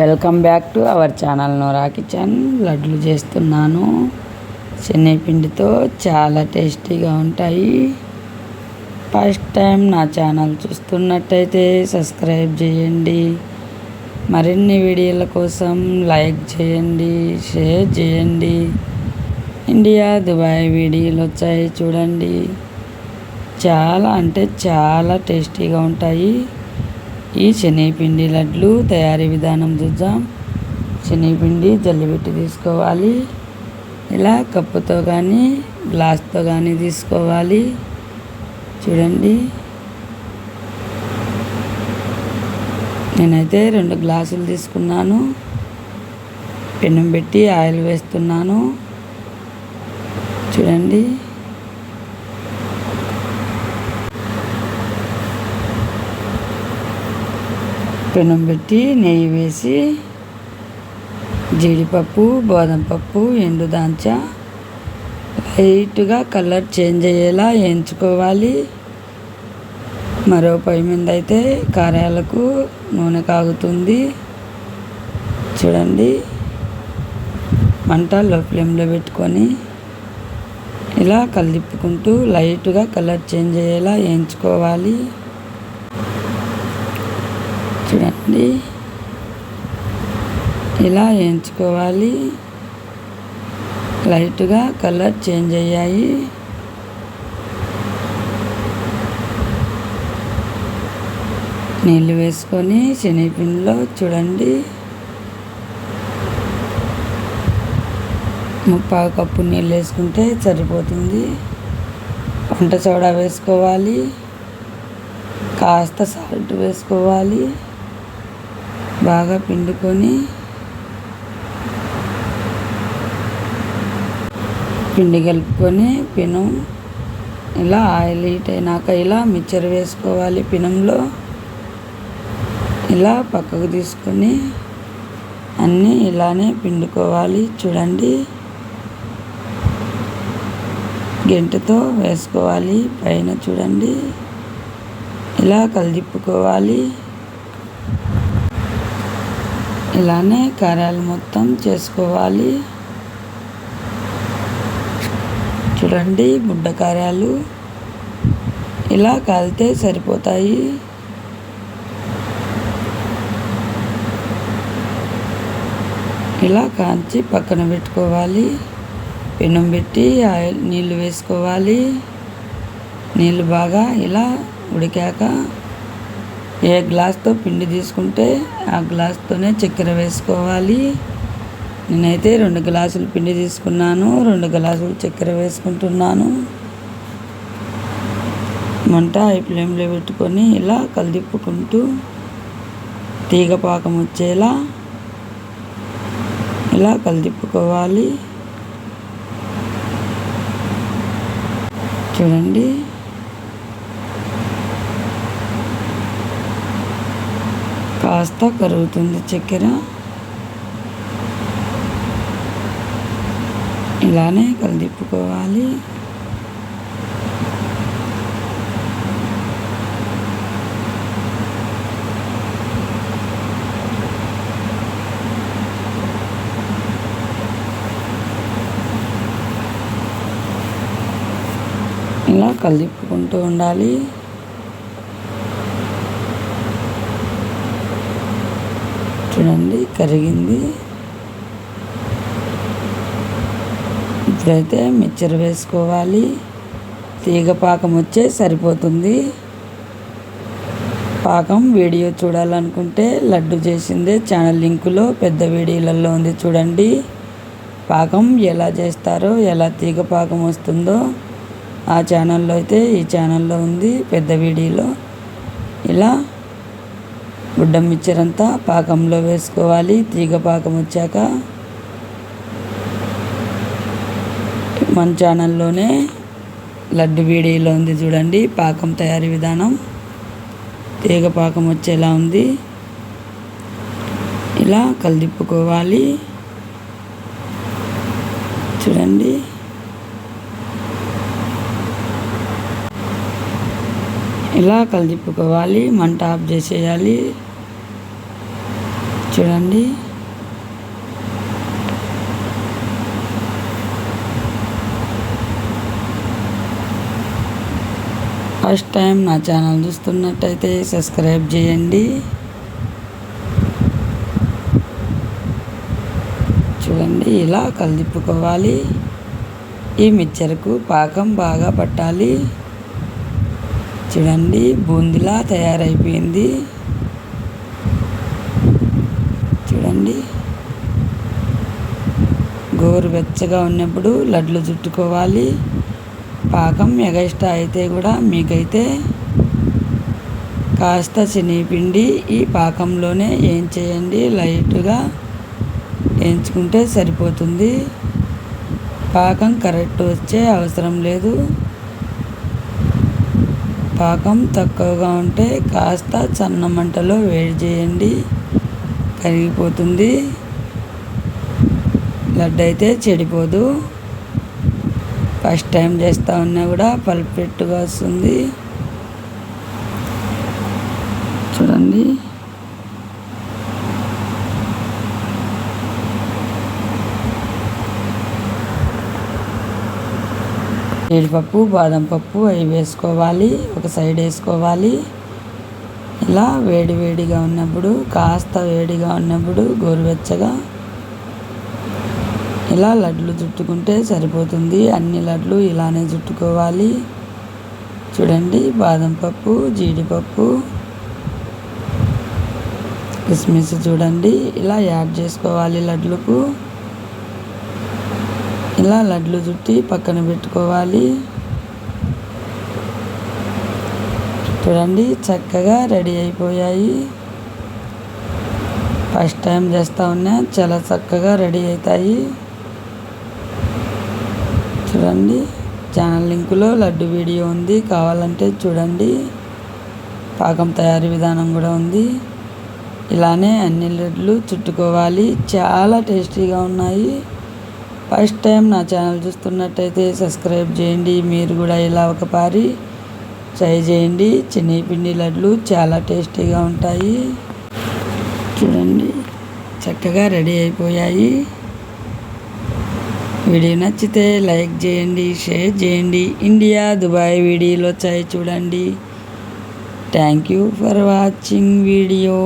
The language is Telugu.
Welcome back to our channel Nora kitchen. లడ్లు చేస్తున్నాను. శనగపిండితో చాలా టేస్టీగా ఉంటాయి. ఫస్ట్ టైం నా ఛానల్ చూస్తున్నట్టయితే సబ్స్క్రైబ్ చేయండి. మరిన్ని వీడియోల కోసం లైక్ చేయండి షేర్ చేయండి. ఇండియా దుబాయ్ వీడియోలు వచ్చాయి చూడండి. చాలా అంటే చాలా టేస్టీగా ఉంటాయి. ఈ శనగపిండి లడ్లు తయారీ విధానం చూద్దాం. శనగపిండి జల్లిబెట్టి తీసుకోవాలి. ఇలా కప్పుతో కానీ గ్లాస్తో కానీ తీసుకోవాలి. చూడండి. నేనైతే రెండు గ్లాసులు తీసుకున్నాను. పెనం పెట్టి ఆయిల్ వేస్తున్నాను. చూడండి. పెనం పెట్టి నెయ్యి వేసి జీడిపప్పు బాదం పప్పు ఎండు దాంచా లైట్గా కలర్ చేంజ్ అయ్యేలా వేయించుకోవాలి. మరో పై మీద అయితే కారాలకు నూనె కాగుతుంది. చూడండి. మంట లో ఫ్లేమ్లో పెట్టుకొని ఇలా కలిపుకుంటూ లైట్గా కలర్ చేంజ్ అయ్యేలా వేయించుకోవాలి. చూడండి. ఇలా వేయించుకోవాలి లైట్గా కలర్ చేంజ్ అయ్యాయి. నీళ్ళు వేసుకొని శనగపిండిలో చూడండి. ముప్పై కప్పు నీళ్ళు వేసుకుంటే సరిపోతుంది. వంట సోడా వేసుకోవాలి. కాస్త సాల్ట్ వేసుకోవాలి. బాగా పిండుకొని పిండి కలుపుకొని పినం ఇలా ఆయిల్ హీట్ అయినాక ఇలా మిక్చర్ వేసుకోవాలి పినంలో. ఇలా పక్కకు తీసుకొని అన్నీ ఇలానే పిండుకోవాలి. చూడండి. గెంటుతో వేసుకోవాలి. పైన చూడండి. ఇలా కలిదిప్పుకోవాలి. ఇలానే కారాలు మొత్తం చేసుకోవాలి. చూడండి బుడ్డ కారాలు ఇలా కాలితే సరిపోతాయి. ఇలా కాంచి పక్కన పెట్టుకోవాలి. పెనం పెట్టి ఆయిల్ నీళ్ళు వేసుకోవాలి. నీళ్ళు బాగా ఇలా ఉడికాక ఏ గ్లాస్తో పిండి తీసుకుంటే ఆ గ్లాస్తోనే చక్కెర వేసుకోవాలి. నేనైతే రెండు గ్లాసులు పిండి తీసుకున్నాను రెండు గ్లాసులు చక్కెర వేసుకుంటున్నాను. మంట హై ఫ్లేమ్లో పెట్టుకొని ఇలా కలిదిప్పుకుంటూ తీగ పాకం వచ్చేలా ఇలా కలిదిప్పుకోవాలి. చూడండి. కాస్త కరుగుతుంది చక్కెర. ఇలానే కలిదిప్పుకోవాలి. ఇలా కలిపుకుంటూ ఉండాలి. చూడండి కరిగింది. ఇప్పుడైతే మిక్చర్ వేసుకోవాలి. తీగ పాకం వచ్చే సరిపోతుంది. పాకం వీడియో చూడాలనుకుంటే లడ్డు చేసిందే ఛానల్ లింకులో పెద్ద వీడియోలలో ఉంది చూడండి. పాకం ఎలా చేస్తారో ఎలా తీగ పాకం వస్తుందో ఆ ఛానల్లో అయితే ఈ ఛానల్లో ఉంది పెద్ద వీడియోలో. ఇలా గుడ్డ మిక్చర్ అంతా పాకంలో వేసుకోవాలి. తీగ పాకం వచ్చాక మన ఛానల్లోనే లడ్డు వీడియోలో ఉంది చూడండి పాకం తయారీ విధానం. తీగ పాకం వచ్చేలా ఉంది. ఇలా కలిదిప్పుకోవాలి. చూడండి. ఇలా కలిదిప్పుకోవాలి మంట ఆఫ్ చేసేయాలి? చూడండి. ఫస్ట్ టైం నా ఛానల్ చూస్తున్నట్టయితే సబ్స్క్రైబ్ చేయండి. చూడండి ఇలా కలిపుకోవాలి ఈ మిక్చర్కు పాకం బాగా పట్టాలి. చూడండి బూందిలా తయారైపోయింది. చూడండి. గోరువెచ్చగా ఉన్నప్పుడు లడ్లు చుట్టుకోవాలి. పాకం ఎగస్ట్రా అయితే కూడా మీకైతే కాస్త శనిపిండి ఈ పాకంలోనే ఏం చేయండి లైట్గా వేయించుకుంటే సరిపోతుంది. పాకం కరెక్ట్ వచ్చే అవసరం లేదు. పాకం తక్కువగా ఉంటే కాస్త సన్న మంటలో వేడి చేయండి. కరిగిపోతుంది. లడ్డు అయితే చెడిపోదు. ఫస్ట్ టైం చేస్తూ ఉన్నా కూడా పల్పెట్టుగా వస్తుంది. చూడండి. జీడిపప్పు బాదం పప్పు అవి వేసుకోవాలి. ఒక సైడ్ వేసుకోవాలి. ఇలా వేడి వేడిగా ఉన్నప్పుడు కాస్త వేడిగా ఉన్నప్పుడు గోరువెచ్చగా ఇలా లడ్లు చుట్టుకుంటే సరిపోతుంది. అన్ని లడ్లు ఇలానే చుట్టుకోవాలి. చూడండి బాదం పప్పు జీడిపప్పు కిస్మిస్ చూడండి. ఇలా యాడ్ చేసుకోవాలి లడ్లకు. ఇలా లడ్లు చుట్టి పక్కన పెట్టుకోవాలి. చూడండి చక్కగా రెడీ అయిపోయాయి. ఫస్ట్ టైం చేస్తూ ఉన్నా చాలా చక్కగా రెడీ అవుతాయి. చూడండి ఛానల్ లింకులో లడ్డు వీడియో ఉంది కావాలంటే చూడండి. పాకం తయారీ విధానం కూడా ఉంది. ఇలానే అన్ని లడ్లు చుట్టుకోవాలి. చాలా టేస్టీగా ఉన్నాయి. ఫస్ట్ టైం నా ఛానల్ చూస్తున్నట్టయితే సబ్స్క్రైబ్ చేయండి మీరు కూడా ఇలా ఒక పారి ట్రై చేయండి. పిండి లడ్లు చాలా టేస్టీగా ఉంటాయి. చూడండి చక్కగా రెడీ అయిపోయాయి. వీడియో నచ్చితే లైక్ చేయండి షేర్ చేయండి. ఇండియా దుబాయ్ వీడియోలు వచ్చాయి చూడండి. Thank you for watching video.